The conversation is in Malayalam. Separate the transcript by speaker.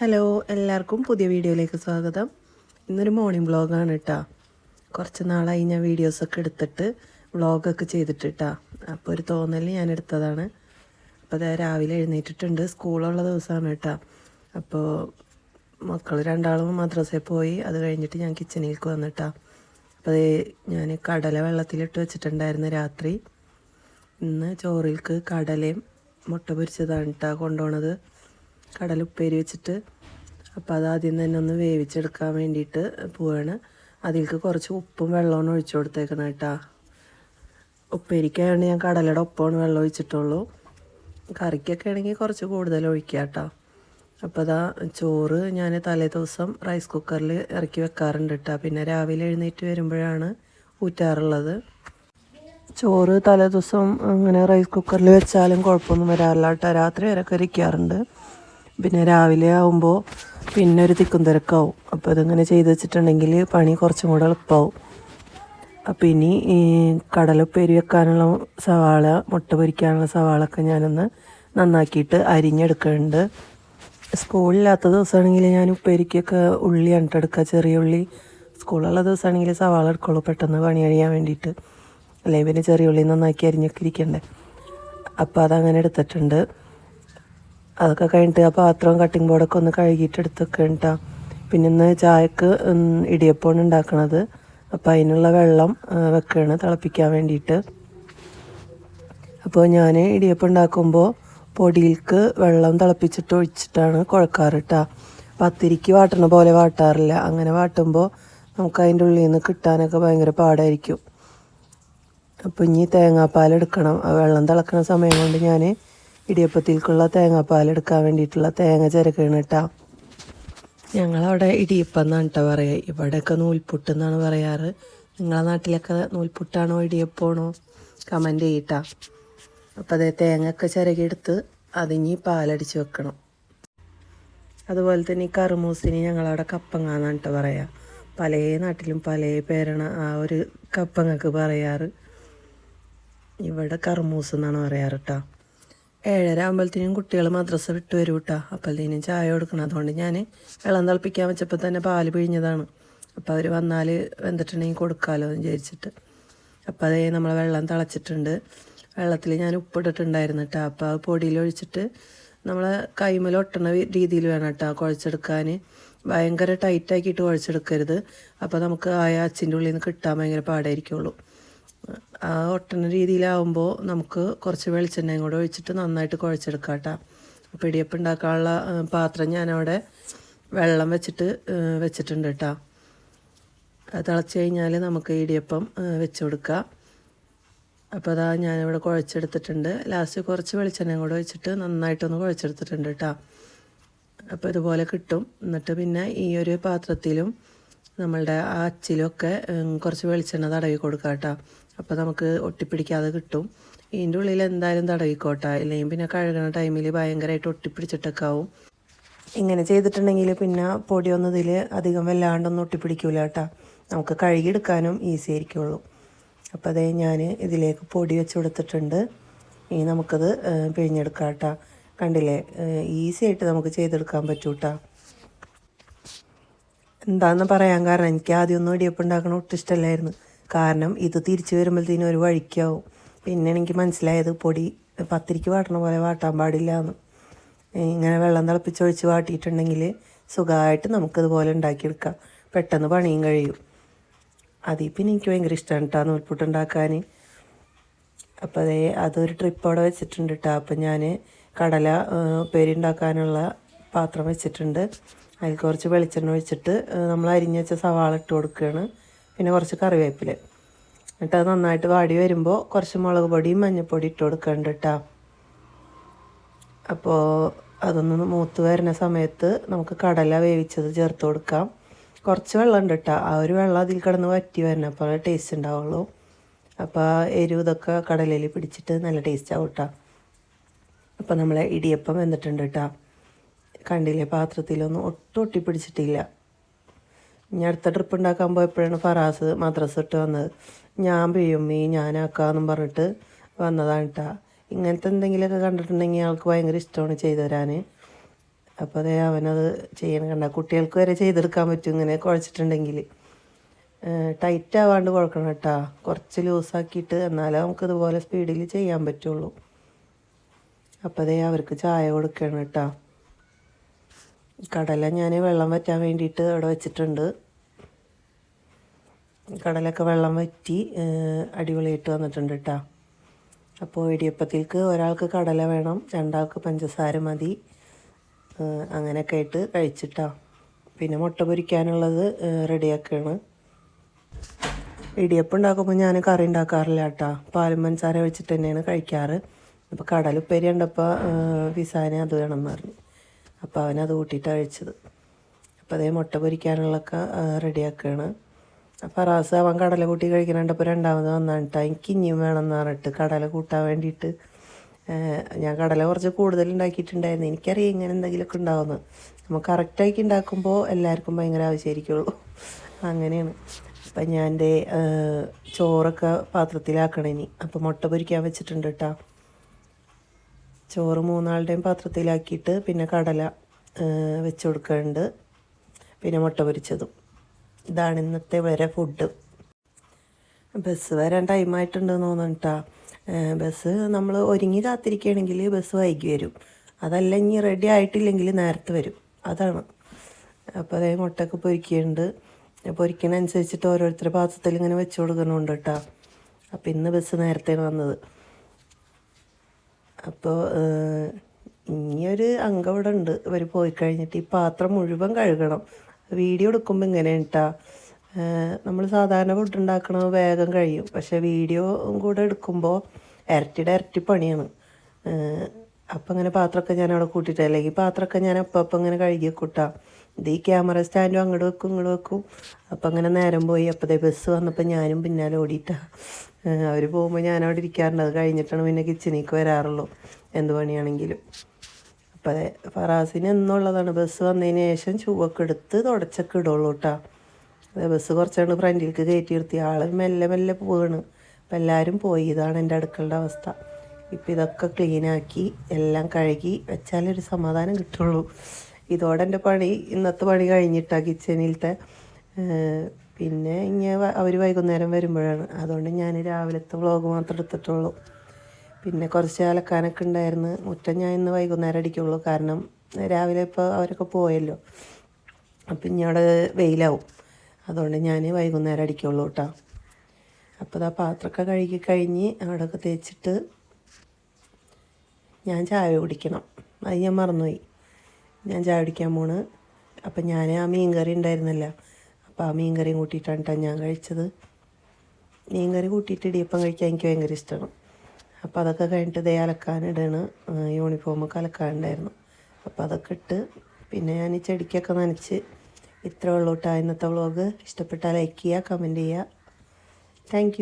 Speaker 1: ഹലോ എല്ലാവർക്കും പുതിയ വീഡിയോയിലേക്ക് സ്വാഗതം. ഇന്നൊരു മോർണിംഗ് വ്ളോഗാണ് കേട്ടോ കുറച്ച് നാളായി ഞാൻ വീഡിയോസൊക്കെ എടുത്തിട്ട് വ്ളോഗൊക്കെ ചെയ്തിട്ട് കേട്ടോ അപ്പോൾ ഒരു തോന്നൽ ഞാൻ എടുത്തതാണ്. അപ്പോൾ അതായത് രാവിലെ എഴുന്നേറ്റിട്ടുണ്ട്. സ്കൂളുള്ള ദിവസമാണ് കേട്ടോ അപ്പോൾ മക്കൾ രണ്ടാളും മദ്രസയിൽ പോയി. അത് കഴിഞ്ഞിട്ട് ഞാൻ കിച്ചണിലേക്ക് വന്നിട്ടാ അപ്പോൾ അത് ഞാൻ കടല വെള്ളത്തിലിട്ട് വെച്ചിട്ടുണ്ടായിരുന്നു രാത്രി. ഇന്ന് ചോറിൽക്ക് കടലയും മുട്ട പൊരിച്ചതാണ് കേട്ടോ കൊണ്ടുപോണത്. കടല ഉപ്പേരി വെച്ചിട്ട് അപ്പോൾ അത് ആദ്യം തന്നെ ഒന്ന് വേവിച്ചെടുക്കാൻ വേണ്ടിയിട്ട് പോവാണ്. അതിലേക്ക് കുറച്ച് ഉപ്പും വെള്ളവും ഒഴിച്ചു കൊടുത്തേക്കണം കേട്ടോ ഉപ്പേരിക്കാണ് ഞാൻ കടലയുടെ ഒപ്പമാണ് വെള്ളം ഒഴിച്ചിട്ടുള്ളൂ. കറിക്കൊക്കെ ആണെങ്കിൽ കുറച്ച് കൂടുതൽ ഒഴിക്കുക കേട്ടോ അപ്പോൾ അതാ ചോറ് ഞാൻ തലേ ദിവസം റൈസ് കുക്കറിൽ ഇറക്കി വെക്കാറുണ്ട് കേട്ടോ പിന്നെ രാവിലെ എഴുന്നേറ്റ് വരുമ്പോഴാണ് ഊറ്റാറുള്ളത്. ചോറ് തലേ ദിവസം അങ്ങനെ റൈസ് കുക്കറിൽ വെച്ചാലും കുഴപ്പമൊന്നും വരാറില്ല കേട്ടോ രാത്രി വരെയൊക്കെ ഇരിക്കാറുണ്ട് പിന്നെ രാവിലെ ആവുമ്പോൾ പിന്നെ ഒരു തിക്കും തിരക്കാവും. അപ്പോൾ അതിങ്ങനെ ചെയ്ത് വെച്ചിട്ടുണ്ടെങ്കിൽ പണി കുറച്ചും കൂടെ എളുപ്പമാവും അപ്പോൾ ഇനി ഈ കടലപ്പേരി വെക്കാനുള്ള സവാള മുട്ട പൊരിക്കാനുള്ള സവാളൊക്കെ ഞാനൊന്ന് നന്നാക്കിയിട്ട് അരിഞ്ഞെടുക്കുന്നുണ്ട് സ്കൂളില്ലാത്ത ദിവസമാണെങ്കിൽ ഞാൻ ഉപ്പേരിക്കൊക്കെ ഉള്ളി കേട്ടോ ചെറിയ ഉള്ളി സ്കൂളുള്ള ദിവസമാണെങ്കിൽ സവാള എടുക്കുള്ളൂ. പെട്ടെന്ന് പണി കഴിയാൻ വേണ്ടിയിട്ട്. അല്ലെങ്കിൽ പിന്നെ ചെറിയ ഉള്ളി നന്നാക്കി അരിഞ്ഞൊക്കെ ഇരിക്കണ്ടേ? അപ്പോൾ അതങ്ങനെ എടുത്തിട്ടുണ്ട്. അതൊക്കെ കഴിഞ്ഞിട്ട് ആ പാത്രവും കട്ടിംഗ് ബോർഡൊക്കെ ഒന്ന് കഴുകിയിട്ട് എടുത്തൊക്കെ കേട്ടോ പിന്നെ ഇന്ന് ചായക്ക് ഇടിയപ്പമാണ് ഉണ്ടാക്കണത് അപ്പോൾ അതിനുള്ള വെള്ളം വെക്കുകയാണ് തിളപ്പിക്കാൻ വേണ്ടിയിട്ട് അപ്പോൾ ഞാൻ ഇടിയപ്പം ഉണ്ടാക്കുമ്പോൾ പൊടിയിൽക്ക് വെള്ളം തിളപ്പിച്ചിട്ട് ഒഴിച്ചിട്ടാണ് കുഴക്കാറ് കേട്ടോ പത്തിരിക്ക് വാട്ടണ പോലെ വാട്ടാറില്ല. അങ്ങനെ വാട്ടുമ്പോൾ നമുക്ക് അതിന്റെ ഉള്ളിൽ നിന്ന് കിട്ടാനൊക്കെ ഭയങ്കര പാടായിരിക്കും. അപ്പോൾ ഇനി തേങ്ങാപ്പാൽ എടുക്കണം. വെള്ളം തിളക്കുന്ന സമയം കൊണ്ട് ഞാൻ ഇടിയപ്പത്തിലേക്കുള്ള തേങ്ങാപ്പാൽ എടുക്കാൻ വേണ്ടിയിട്ടുള്ള തേങ്ങ ചിരക്കണം കേട്ടോ ഞങ്ങളവിടെ ഇടിയപ്പം എന്നാണ് കേട്ടോ പറയുക ഇവിടെയൊക്കെ നൂൽപുട്ട് എന്നാണ് പറയാറ്. നിങ്ങളെ നാട്ടിലൊക്കെ നൂൽപുട്ടാണോ ഇടിയപ്പമാണോ കമന്റ് ചെയ്യട്ടാ അപ്പോൾ അതേ തേങ്ങയൊക്കെ ചിരകിയെടുത്ത് അതിഞ്ഞി പാലടിച്ച് വെക്കണം. അതുപോലെ തന്നെ ഈ കറുമൂസിന് ഞങ്ങളവിടെ കപ്പങ്ങാന്നാണ് കേട്ടോ പറയുക പല നാട്ടിലും പല പേരാണ് ആ ഒരു കപ്പങ്ങൾക്ക് പറയാറ്. ഇവിടെ കറുമൂസ് എന്നാണ് പറയാറ് കേട്ടോ ഏഴര ആകുമ്പോഴത്തേനും കുട്ടികൾ മദ്രസ വിട്ട് വരും കേട്ടോ അപ്പോഴത്തേനും ചായ കൊടുക്കണം. അതുകൊണ്ട് ഞാൻ വെള്ളം തിളപ്പിക്കാൻ വെച്ചപ്പോൾ തന്നെ പാൽ പിഴിഞ്ഞതാണ്. അപ്പോൾ അവർ വന്നാൽ വെന്തിട്ടുണ്ടെങ്കിൽ കൊടുക്കാമല്ലോ എന്ന് വിചാരിച്ചിട്ട്. അപ്പോൾ അതേ നമ്മൾ വെള്ളം തിളച്ചിട്ടുണ്ട്. വെള്ളത്തിൽ ഞാൻ ഉപ്പിട്ടിട്ടുണ്ടായിരുന്നു കേട്ടോ അപ്പോൾ അത് പൊടിയിൽ ഒഴിച്ചിട്ട് നമ്മൾ കൈമൽ ഒട്ടണ രീതിയിൽ വേണം കേട്ടോ കുഴച്ചെടുക്കാൻ. ഭയങ്കര ടൈറ്റാക്കിയിട്ട് കുഴച്ചെടുക്കരുത്. അപ്പോൾ നമുക്ക് ആ അച്ചിന്റെ ഉള്ളിൽ നിന്ന് കിട്ടാൻ ഭയങ്കര പാടായിരിക്കുള്ളൂ. ആ ഒട്ടണ രീതിയിലാവുമ്പോൾ നമുക്ക് കുറച്ച് വെളിച്ചെണ്ണയും കൂടെ ഒഴിച്ചിട്ട് നന്നായിട്ട് കുഴച്ചെടുക്കാം കേട്ടോ അപ്പോൾ ഇടിയപ്പം ഉണ്ടാക്കാനുള്ള പാത്രം ഞാനവിടെ വെള്ളം വെച്ചിട്ട് വെച്ചിട്ടുണ്ട് കേട്ടോ തിളച്ച് കഴിഞ്ഞാൽ നമുക്ക് ഇടിയപ്പം വെച്ച് കൊടുക്കാം അപ്പോൾ അതാ ഞാനിവിടെ കുഴച്ചെടുത്തിട്ടുണ്ട്. ലാസ്റ്റ് കുറച്ച് വെളിച്ചെണ്ണയും കൂടെ ഒഴിച്ചിട്ട് നന്നായിട്ടൊന്ന് കുഴച്ചെടുത്തിട്ടുണ്ട് കേട്ടോ അപ്പോൾ ഇതുപോലെ കിട്ടും. എന്നിട്ട് പിന്നെ ഈ ഒരു പാത്രത്തിലും നമ്മളുടെ ആ അച്ചിലൊക്കെ കുറച്ച് വെളിച്ചെണ്ണ തടവി കൊടുക്കാം കേട്ടോ അപ്പോൾ നമുക്ക് ഒട്ടിപ്പിടിക്കാതെ കിട്ടും. ഇതിന്റെ ഉള്ളിൽ എന്തായാലും തടവിക്കോട്ടെ. ഇല്ലെങ്കിൽ പിന്നെ കഴുകണ ടൈമിൽ ഭയങ്കരമായിട്ട് ഒട്ടിപ്പിടിച്ചിട്ടൊക്കെ ആവും. ഇങ്ങനെ ചെയ്തിട്ടുണ്ടെങ്കിൽ പിന്നെ പൊടി ഇതിൽ അധികം വല്ലാണ്ടൊന്നും ഒട്ടിപ്പിടിക്കൂല കേട്ടോ. നമുക്ക് കഴുകിയെടുക്കാനും ഈസി ആയിരിക്കുള്ളൂ. അപ്പോൾ അതേ ഞാൻ ഇതിലേക്ക് പൊടി വെച്ച് കൊടുത്തിട്ടുണ്ട്. ഇനി നമുക്കത് പിഴിഞ്ഞെടുക്കാം കേട്ടോ. കണ്ടില്ലേ? ഈസി ആയിട്ട് നമുക്ക് ചെയ്തെടുക്കാൻ പറ്റൂ കേട്ടോ. എന്താന്ന് പറയാൻ കാരണം എനിക്ക് ആദ്യമൊന്നും ഇടിയപ്പം ഉണ്ടാക്കണ ഒട്ടും കാരണം ഇത് തിരിച്ചു വരുമ്പോഴത്തേനും ഒരു വഴിക്കാവും. പിന്നെ എനിക്ക് മനസ്സിലായത് പൊടി പത്തിരിക്ക് വാട്ടണ പോലെ വാട്ടാൻ പാടില്ല എന്ന് ഇങ്ങനെ വെള്ളം തിളപ്പിച്ചൊഴിച്ച് വാട്ടിയിട്ടുണ്ടെങ്കിൽ സുഖമായിട്ട് നമുക്കിതുപോലെ ഉണ്ടാക്കിയെടുക്കാം. പെട്ടെന്ന് പണിയും കഴിയും. അതിൽ പിന്നെ എനിക്ക് ഭയങ്കര ഇഷ്ടമാണ് കേട്ടോ നൂൽപുട്ട് ഉണ്ടാക്കാൻ. അപ്പോൾ അതേ അതൊരു ട്രിപ്പ് അവിടെ വെച്ചിട്ടുണ്ട് കേട്ടോ. അപ്പം ഞാൻ കടല ആ, ഉപ്പേരി ഉണ്ടാക്കാനുള്ള പാത്രം വെച്ചിട്ടുണ്ട്. അതിൽ കുറച്ച് വെളിച്ചെണ്ണ ഒഴിച്ചിട്ട് നമ്മൾ അരിഞ്ഞ് വെച്ച സവാള ഇട്ട് കൊടുക്കുകയാണ്. പിന്നെ കുറച്ച് കറിവേപ്പില. എന്നിട്ട് അത് നന്നായിട്ട് വാടി വരുമ്പോൾ കുറച്ച് മുളക് പൊടിയും മഞ്ഞൾപ്പൊടി ഇട്ട് കൊടുക്കേണ്ട കേട്ടോ അപ്പോൾ അതൊന്ന് മൂത്ത് വരുന്ന സമയത്ത് നമുക്ക് കടല വേവിച്ചത് ചേർത്ത് കൊടുക്കാം. കുറച്ച് വെള്ളം ഉണ്ട് കേട്ടോ ആ ഒരു വെള്ളം അതിൽ കിടന്ന് വറ്റി വരണം അപ്പോൾ ടേസ്റ്റ് ഉണ്ടാവുള്ളൂ. അപ്പോൾ ആ എരിവ് ഇതൊക്കെ കടലയിൽ പിടിച്ചിട്ട് നല്ല ടേസ്റ്റ് ആവും കേട്ടോ അപ്പോൾ നമ്മളെ ഇടിയപ്പം വന്നിട്ടുണ്ട് കേട്ടോ കണ്ടില്ലേ? പാത്രത്തിലൊന്നും ഒട്ടും ഒട്ടി പിടിച്ചിട്ടില്ല ഇനി അടുത്ത ട്രിപ്പ് ഉണ്ടാക്കാൻ പോയപ്പോഴാണ് ഫറാസ് മദ്രസ ഇട്ട് വന്നത്. ഞാൻ പിഴുമ്മി ഞാനാക്കാന്നും പറഞ്ഞിട്ട് വന്നതാണ് കേട്ടോ ഇങ്ങനത്തെ എന്തെങ്കിലുമൊക്കെ കണ്ടിട്ടുണ്ടെങ്കിൽ ആൾക്ക് ഭയങ്കര ഇഷ്ടമാണ് ചെയ്തു തരാൻ അപ്പോൾ അതേ അവനത് ചെയ്യണം കണ്ട. കുട്ടികൾക്ക് വരെ ചെയ്തെടുക്കാൻ പറ്റും ഇങ്ങനെ കുഴച്ചിട്ടുണ്ടെങ്കിൽ. ടൈറ്റ് ആവാണ്ട് കുഴക്കണം കേട്ടോ കുറച്ച് ലൂസാക്കിയിട്ട് എന്നാലേ നമുക്ക് ഇതുപോലെ സ്പീഡിൽ ചെയ്യാൻ പറ്റുള്ളൂ. അപ്പോൾ അതേ അവർക്ക് ചായ കൊടുക്കണം കേട്ടോ കടല ഞാൻ വെള്ളം വറ്റാൻ വേണ്ടിയിട്ട് അവിടെ വെച്ചിട്ടുണ്ട്. കടലൊക്കെ വെള്ളം വറ്റി അടിപൊളിയായിട്ട് വന്നിട്ടുണ്ട് കേട്ടോ അപ്പോൾ ഇടിയപ്പത്തിലേക്ക് ഒരാൾക്ക് കടല വേണം രണ്ടാൾക്ക് പഞ്ചസാര മതി. അങ്ങനെയൊക്കെ ആയിട്ട് കഴിച്ചിട്ടാ. പിന്നെ മുട്ട പൊരിക്കാനുള്ളത് റെഡിയാക്കുകയാണ് ഇടിയപ്പം ഉണ്ടാക്കുമ്പോൾ ഞാൻ കറി ഉണ്ടാക്കാറില്ല കേട്ടോ പാലും പഞ്ചസാര വെച്ചിട്ട് തന്നെയാണ് കഴിക്കാറ്. അപ്പോൾ കടലുപ്പേരി ഉണ്ടപ്പോൾ വിസാനെ അത് വേണമെന്ന് പറഞ്ഞു. അപ്പോൾ അവനത് കൂട്ടിയിട്ട് അഴിച്ചത്. അപ്പോൾ അതേ മുട്ട പൊരിക്കാനുള്ളൊക്കെ റെഡിയാക്കുകയാണ് അപ്പോൾ റാസ് അവൻ കടല കൂട്ടി കഴിക്കണുണ്ടപ്പോൾ രണ്ടാമത് വന്നാണ് കേട്ടോ എനിക്ക് ഇനിയും വേണമെന്ന് പറഞ്ഞിട്ട് കടല കൂട്ടാൻ വേണ്ടിയിട്ട് ഞാൻ കടല കുറച്ച് കൂടുതൽ ഉണ്ടാക്കിയിട്ടുണ്ടായിരുന്നു. എനിക്കറിയാം ഇങ്ങനെ എന്തെങ്കിലുമൊക്കെ ഉണ്ടാവുമെന്ന്. നമ്മൾ കറക്റ്റാക്കി ഉണ്ടാക്കുമ്പോൾ എല്ലാവർക്കും ഭയങ്കര ആവശ്യമായിരിക്കുള്ളൂ. അങ്ങനെയാണ്. അപ്പം ഞാൻ എന്റെ ചോറൊക്കെ പാത്രത്തിലാക്കണം ഇനി. അപ്പോൾ മുട്ട പൊരിക്കാൻ വെച്ചിട്ടുണ്ട് കേട്ടോ ചോറ് മൂന്നാളുടെയും പാത്രത്തിലാക്കിയിട്ട് പിന്നെ കടല വെച്ച് കൊടുക്കുന്നുണ്ട് പിന്നെ മുട്ട പൊരിച്ചതും. ഇതാണ് ഇന്നത്തെ വരെ ഫുഡ് ബസ് വരാൻ ടൈമായിട്ടുണ്ട് തോന്നുന്നുട്ടാ ബസ് നമ്മൾ ഒരുങ്ങി കാത്തിരിക്കുകയാണെങ്കിൽ ബസ് വൈകി വരും. അതല്ല ഇനി റെഡി ആയിട്ടില്ലെങ്കിൽ നേരത്തെ വരും. അതാണ്. അപ്പോൾ അതേ മുട്ടയൊക്കെ പൊരിക്കുന്നുണ്ട്. പൊരിക്കണ അനുസരിച്ചിട്ട് ഓരോരുത്തരുടെ പാത്രത്തിൽ ഇങ്ങനെ വെച്ച് കൊടുക്കുന്നുണ്ട് കേട്ടോ അപ്പോൾ ഇന്ന് ബസ് നേരത്തെയാണ് വന്നത്. അപ്പോൾ ഇനിയൊരു അംഗം ഇവിടെ ഉണ്ട്. ഇവർ പോയി കഴിഞ്ഞിട്ട് ഈ പാത്രം മുഴുവൻ കഴുകണം. വീഡിയോ എടുക്കുമ്പോൾ ഇങ്ങനെ കേട്ടാ നമ്മൾ സാധാരണ ഫുഡ് ഉണ്ടാക്കണ വേഗം കഴിയും. പക്ഷെ വീഡിയോ കൂടെ എടുക്കുമ്പോൾ ഇരട്ടിയുടെ ഇരട്ടി പണിയാണ്. അപ്പം അങ്ങനെ പാത്രമൊക്കെ ഞാൻ അവിടെ കൂട്ടിയിട്ട് അല്ലെങ്കിൽ പാത്രമൊക്കെ ഞാൻ അപ്പം അപ്പം ഇങ്ങനെ കഴുകി കൂട്ടാ ഇത് ഈ ക്യാമറ സ്റ്റാൻഡും അങ്ങോട്ട് വെക്കും ഇങ്ങോട്ട് വെക്കും. അപ്പം അങ്ങനെ നേരം പോയി. അപ്പോഴത്തെ ബസ് വന്നപ്പോൾ ഞാനും പിന്നാലെ ഓടിയിട്ടാണ് അവർ പോകുമ്പോൾ ഞാൻ അവിടെ ഇരിക്കാറുണ്ട്. അത് കഴിഞ്ഞിട്ടാണ് പിന്നെ കിച്ചണിക്ക് വരാറുള്ളൂ. എന്ത് പണിയാണെങ്കിലും. അപ്പം ഫറാസിന് എന്നുള്ളതാണ്. ബസ് വന്നതിന് ശേഷം ചൂവൊക്കെ എടുത്ത് തുടച്ചൊക്കെ ഇടുള്ളൂ കേട്ടോ ബസ് കുറച്ചുകൊണ്ട് ഫ്രണ്ടിലേക്ക് കയറ്റി നിർത്തി. ആൾ മെല്ലെ മെല്ലെ പോവാണ്. അപ്പം എല്ലാവരും പോയി. ഇതാണ് എന്റെ അടുക്കളുടെ അവസ്ഥ. ഇപ്പം ഇതൊക്കെ ക്ലീനാക്കി എല്ലാം കഴുകി വെച്ചാലൊരു സമാധാനം കിട്ടുള്ളൂ. ഇതോടെ എന്റെ പണി ഇന്നത്തെ പണി കഴിഞ്ഞിട്ടാ കിച്ചണിലത്തെ. പിന്നെ ഇങ്ങനെ അവർ വൈകുന്നേരം വരുമ്പോഴാണ്. അതുകൊണ്ട് ഞാൻ രാവിലത്തെ വ്ളോഗ് മാത്രം എടുത്തിട്ടുള്ളൂ. പിന്നെ കുറച്ച് അലക്കാനൊക്കെ ഉണ്ടായിരുന്നു. മുറ്റം ഞാൻ ഇന്ന് വൈകുന്നേരം അടിക്കുള്ളൂ. കാരണം രാവിലെ ഇപ്പോൾ അവരൊക്കെ പോയല്ലോ. അപ്പം ഇനി അവിടെ വെയിലാവും. അതുകൊണ്ട് ഞാൻ വൈകുന്നേരം അടിക്കുള്ളൂ കേട്ടോ അപ്പോൾ ആ പാത്രമൊക്കെ കഴുകി കഴിഞ്ഞ് അവിടെയൊക്കെ തേച്ചിട്ട് ഞാൻ ചായ കുടിക്കണം. അത് ഞാൻ മറന്നുപോയി. ഞാൻ ചായ കുടിക്കാൻ പോണ്. അപ്പം ഞാൻ ആ മീൻ കറി ഉണ്ടായിരുന്നല്ല. അപ്പോൾ ആ മീൻ കറിയും കൂട്ടിയിട്ടാണ് കേട്ടോ ഞാൻ കഴിച്ചത്. മീൻ കറി കൂട്ടിയിട്ട് ഇടിയപ്പം കഴിക്കാൻ എനിക്ക് ഭയങ്കര ഇഷ്ടമാണ് അപ്പോൾ അതൊക്കെ കഴിഞ്ഞിട്ട് ദേ അലക്കാനിടാണ് യൂണിഫോമൊക്കെ അലക്കാനുണ്ടായിരുന്നു അപ്പോൾ അതൊക്കെ ഇട്ട് പിന്നെ ഞാൻ ഈ ചെടിക്കൊക്കെ നനച്ച് ഇത്ര ഉള്ളൂട്ടാ ഇന്നത്തെ വ്ളോഗ്. ഇഷ്ടപ്പെട്ടാൽ ലൈക്ക് ചെയ്യുക കമന്റ് ചെയ്യുക താങ്ക്